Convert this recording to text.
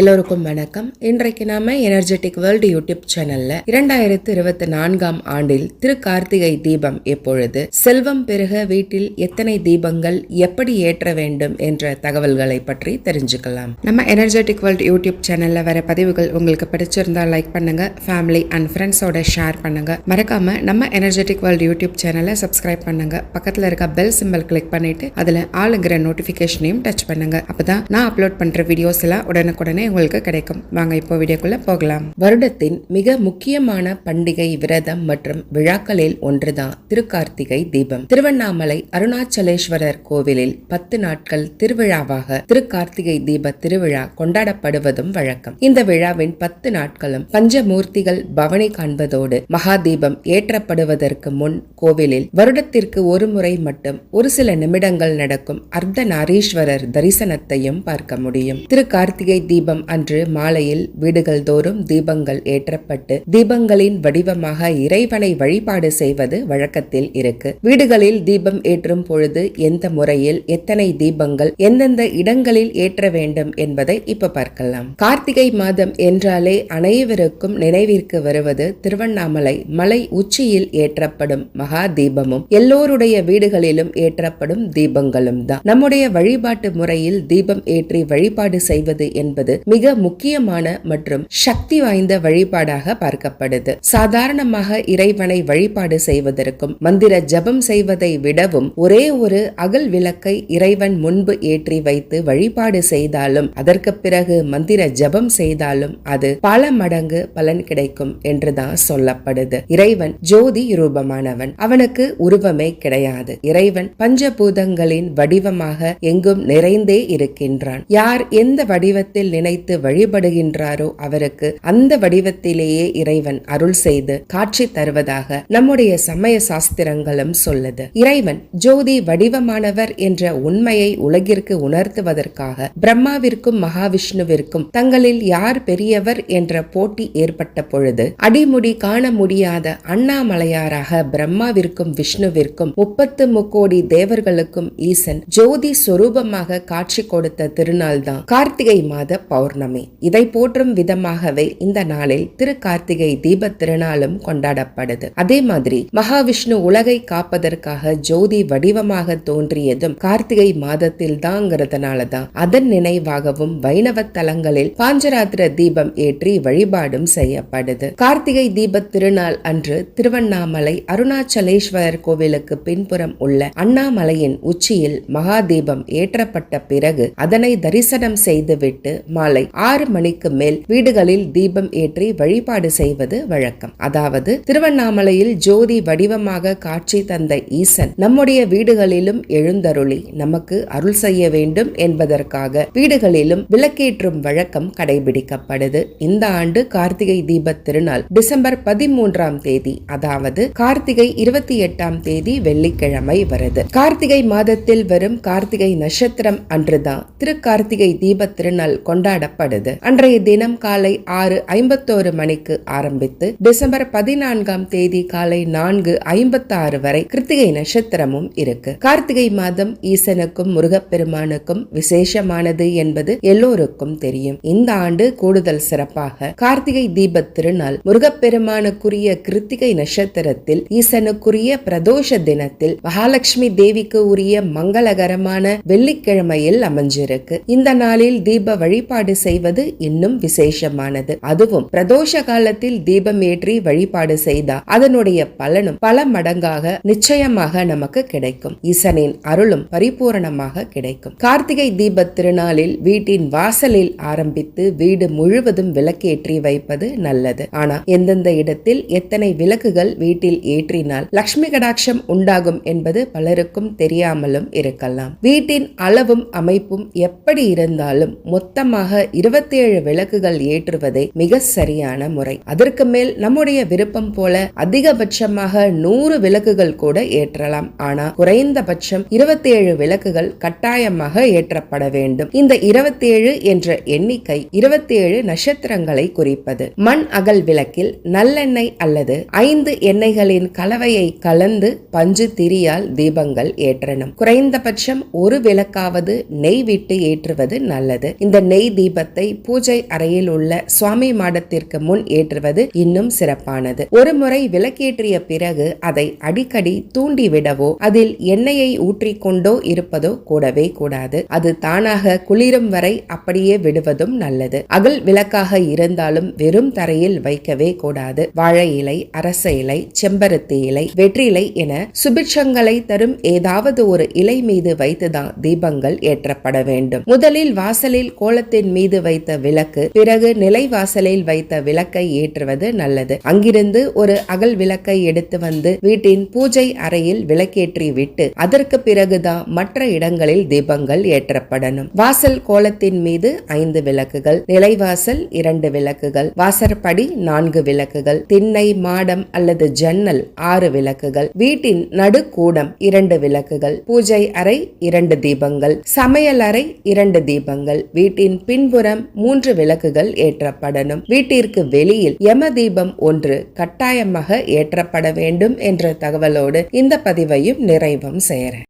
எல்லோருக்கும் வணக்கம். இன்றைக்கு நாம எனர்ஜெட்டிக் வேர்ல்டு யூடியூப் சேனல்ல இரண்டாயிரத்து இருபத்தி நான்காம் ஆண்டில் திரு கார்த்திகை தீபம் எப்பொழுது செல்வம் பெருக வீட்டில் எத்தனை தீபங்கள் எப்படி ஏற்ற வேண்டும் என்ற தகவல்களை பற்றி தெரிஞ்சுக்கலாம். நம்ம எனர்ஜெட்டிக் வேர்ல்டு யூடியூப் சேனல்ல வர பதிவுகள் உங்களுக்கு பிடிச்சிருந்தா லைக் பண்ணுங்க ஃபேமிலி அண்ட் ஃப்ரெண்ட்ஸோட ஷேர் பண்ணுங்க. மறக்காம நம்ம எனர்ஜெட்டிக் வேர்ல்டு யூடியூப் சேனலை சப்ஸ்கிரைப் பண்ணுங்க. பக்கத்துல இருக்க பெல் சிம்பல் கிளிக் பண்ணிட்டு அதுல ஆளுங்கிற நோட்டிபிகேஷனையும் டச் பண்ணுங்க. அப்பதான் நான் அப்லோட் பண்ற வீடியோஸ் எல்லாம் உடனுக்குடனே எல்லாமே உங்களுக்கு கிடைக்கும். வாங்க இப்போ வீடியோக்குள்ள போகலாம். வருடத்தின் மிக முக்கியமான பண்டிகை விரதம் மற்றும் விழாக்களில் ஒன்றுதான் திருக்கார்த்திகை தீபம். திருவண்ணாமலை அருணாச்சலேஸ்வரர் கோவிலில் பத்து நாட்கள் திருவிழாவாக திருக்கார்த்திகை தீப திருவிழா கொண்டாடப்படுவதும் வழக்கம். இந்த விழாவின் பத்து நாட்களும் பஞ்சமூர்த்திகள் பவனி காண்பதோடு மகாதீபம் ஏற்றப்படுவதற்கு முன் கோவிலில் வருடத்திற்கு ஒரு முறை மட்டும் ஒரு சில நிமிடங்கள் நடக்கும் அர்த்த நாரீஸ்வரர் தரிசனத்தையும் பார்க்க முடியும். திரு கார்த்திகை தீபம் அன்று மாலையில் வீடுகள் தோறும் தீபங்கள் ஏற்றப்பட்டு தீபங்களின் வடிவமாக இறைவனை வழிபாடு செய்வது வழக்கத்தில் இருக்கு. வீடுகளில் தீபம் ஏற்றும் பொழுது எந்த முறையில் எத்தனை தீபங்கள் எந்தெந்த இடங்களில் ஏற்ற வேண்டும் என்பதை இப்ப பார்க்கலாம். கார்த்திகை மாதம் என்றாலே அனைவருக்கும் நினைவிற்கு வருவது திருவண்ணாமலை மலை உச்சியில் ஏற்றப்படும் மகா தீபமும் எல்லோருடைய வீடுகளிலும் ஏற்றப்படும் தீபங்களும் தான். நம்முடைய வழிபாட்டு முறையில் தீபம் ஏற்றி வழிபாடு செய்வது என்பது மிக முக்கியமான மற்றும் சக்தி வாய்ந்த வழிபாடாக பார்க்கப்படுது. சாதாரணமாக இறைவனை வழிபாடு செய்வதற்கும் மந்திர ஜபம் செய்வதை விடவும் ஒரே ஒரு அகல் விளக்கை இறைவன் முன்பு ஏற்றி வைத்து வழிபாடு செய்தாலும் அதற்கு பிறகு மந்திர ஜபம் செய்தாலும் அது பல மடங்கு பலன் கிடைக்கும் என்றுதான் சொல்லப்படுது. இறைவன் ஜோதி ரூபமானவன். அவனுக்கு உருவமே கிடையாது. இறைவன் பஞ்சபூதங்களின் வடிவமாக எங்கும் நிறைந்தே இருக்கின்றான். யார் எந்த வடிவத்தில் நினை நினைத்து வழிபடுகின்றாரோ அவருக்கு அந்த வடிவத்திலேயே இறைவன் அருள் செய்து காட்சி தருவதாக நம்முடைய சமய சாஸ்திரங்களும் சொல்லுது. இறைவன் ஜோதி வடிவமானவர் என்ற உண்மையை உலகிற்கு உணர்த்துவதற்காக பிரம்மாவிற்கும் மகாவிஷ்ணுவிற்கும் தங்களில் யார் பெரியவர் என்ற போட்டி ஏற்பட்ட பொழுது அடிமுடி காண முடியாத அண்ணாமலையாராக பிரம்மாவிற்கும் விஷ்ணுவிற்கும் முப்பத்து முக்கோடி தேவர்களுக்கும் ஈசன் ஜோதி சொரூபமாக காட்சி கொடுத்த திருநாள் தான் கார்த்திகை மாத பௌர்ணமி. பௌர்ணமி. இதை போற்றும் விதமாகவே இந்த நாளில் திரு கார்த்திகை தீப திருநாளும் கொண்டாடப்படுது. அதே மாதிரி மகாவிஷ்ணு உலகை காப்பதற்காக ஜோதி வடிவமாக தோன்றியதும் கார்த்திகை மாதத்தில் தாங்கிறதுனால தான் அதன் நினைவாகவும் வைணவ தலங்களில் பாஞ்சராத்திர தீபம் ஏற்றி வழிபாடும் செய்யப்படுது. கார்த்திகை தீப திருநாள் அன்று திருவண்ணாமலை அருணாச்சலேஸ்வரர் கோவிலுக்கு பின்புறம் உள்ள அண்ணாமலையின் உச்சியில் மகா தீபம் ஏற்றப்பட்ட பிறகு அதனை தரிசனம் செய்துவிட்டு மாலை மாலை ஆறு மணிக்கு மேல் வீடுகளில் தீபம் ஏற்றி வழிபாடு செய்வது வழக்கம். அதாவது திருவண்ணாமலையில் ஜோதி வடிவமாக காட்சி தந்த ஈசன் நம்முடைய வீடுகளிலும் எழுந்தருளி நமக்கு அருள் செய்ய வேண்டும் என்பதற்காக வீடுகளிலும் விளக்கேற்றும் வழக்கம் கடைபிடிக்கப்படுது. இந்த ஆண்டு கார்த்திகை தீப திருநாள் டிசம்பர் பதிமூன்றாம் தேதி அதாவது கார்த்திகை இருபத்தி எட்டாம் தேதி வெள்ளிக்கிழமை வருது. கார்த்திகை மாதத்தில் வரும் கார்த்திகை நட்சத்திரம் அன்றுதான் திருக்கார்த்திகை தீப திருநாள் கொண்டாட கொண்டாடப்படுது அன்றைய தினம் காலை ஆறு ஐம்பத்தோரு மணிக்கு ஆரம்பித்து டிசம்பர் பதினான்காம் தேதி காலை நான்கு ஐம்பத்தாறு வரை கிருத்திகை நட்சத்திரமும் இருக்கு. கார்த்திகை மாதம் ஈசனுக்கும் முருகப்பெருமானுக்கும் விசேஷமானது என்பது எல்லோருக்கும் தெரியும். இந்த ஆண்டு கூடுதல் சிறப்பாக கார்த்திகை தீப திருநாள் முருகப்பெருமானுக்குரிய கிருத்திகை நட்சத்திரத்தில் ஈசனுக்குரிய பிரதோஷ தினத்தில் மகாலட்சுமி தேவிக்கு உரிய மங்களகரமான வெள்ளிக்கிழமையில் அமைஞ்சிருக்கு. இந்த நாளில் தீப வழிபாடு செய்வது இன்னும் விசேஷமானது. அதுவும் பிரதோஷ காலத்தில் தீபம் ஏற்றி வழிபாடு செய்தால் அதனுடைய பலனும் பல மடங்காக நிச்சயமாக நமக்கு கிடைக்கும். ஈசனின் அருளும் பரிபூரணமாக கிடைக்கும். கார்த்திகை தீப திருநாளில் வீட்டின் வாசலில் ஆரம்பித்து வீடு முழுவதும் விளக்கேற்றி வைப்பது நல்லது. ஆனால் எந்தெந்த இடத்தில் எத்தனை விளக்குகள் வீட்டில் ஏற்றினால் லக்ஷ்மி கடாட்சம் உண்டாகும் என்பது பலருக்கும் தெரியாமலும் இருக்கலாம். வீட்டின் அளவும் அமைப்பும் எப்படி இருந்தாலும் மொத்தமாக இருபத்தேழு விளக்குகள் ஏற்றுவதே மிக சரியான முறை. அதற்கு மேல் நம்முடைய விருப்பம் போல அதிகபட்சமாக நூறு விளக்குகள் கூட ஏற்றலாம். ஆனா குறைந்தபட்சம் இருபத்தேழு விளக்குகள் கட்டாயமாக ஏற்றப்பட வேண்டும். இந்த இருபத்தேழு என்ற எண்ணிக்கை இருபத்தேழு நட்சத்திரங்களை குறிப்பது. மண் அகல் விளக்கில் நல்லெண்ணெய் அல்லது ஐந்து எண்ணெய்களின் கலவையை கலந்து பஞ்சு திரியால் தீபங்கள் ஏற்றணும். குறைந்தபட்சம் ஒரு விளக்காவது நெய் விட்டு ஏற்றுவது நல்லது. இந்த நெய் தீபத்தை பூஜை அறையில் உள்ள சுவாமி மாடத்திற்கு முன் ஏற்றுவது இன்னும் சிறப்பானது. ஒரு முறை விளக்கேற்றிய பிறகு அதை அடிக்கடி தூண்டிவிடவோ அதில் எண்ணெயை ஊற்றிக்கொண்டோ இருப்பதோ கூடவே கூடாது. அது தானாக குளிரும் வரை அப்படியே விடுவதும் நல்லது. அகல் விளக்காக இருந்தாலும் வெறும் தரையில் வைக்கவே கூடாது. வாழை இலை அரச இலை செம்பருத்தி இலை வெற்றிலை என சுபிட்சங்களை தரும் ஏதாவது ஒரு இலை மீது வைத்துதான் தீபங்கள் ஏற்றப்பட வேண்டும். முதலில் வாசலில் கோலத்தின் மீது வைத்த விளக்கு பிறகு நிலை வாசலில் வைத்த விளக்கை ஏற்றுவது நல்லது. அங்கிருந்து ஒரு அகல் விளக்கை எடுத்து வந்து வீட்டின் பூஜை அறையில் விளக்கேற்றி விட்டு அதற்கு பிறகுதான் மற்ற இடங்களில் தீபங்கள் ஏற்றப்படணும். வாசல் கோலத்தின் மீது ஐந்து விளக்குகள் நிலைவாசல் இரண்டு விளக்குகள் வாசற்படி நான்கு விளக்குகள் திண்ணை மாடம் அல்லது ஜன்னல் ஆறு விளக்குகள் வீட்டின் நடுக்கூடம் இரண்டு விளக்குகள் பூஜை அறை இரண்டு தீபங்கள் சமையல் அறை இரண்டு தீபங்கள் வீட்டின் பின் பின்புறம் மூன்று விளக்குகள் ஏற்றப்படணும். வீட்டிற்கு வெளியில் யம தீபம் ஒன்று கட்டாயமாக ஏற்றப்பட வேண்டும் என்ற தகவலோடு இந்த பதிவையும் நிறைவும் செய்கிறேன்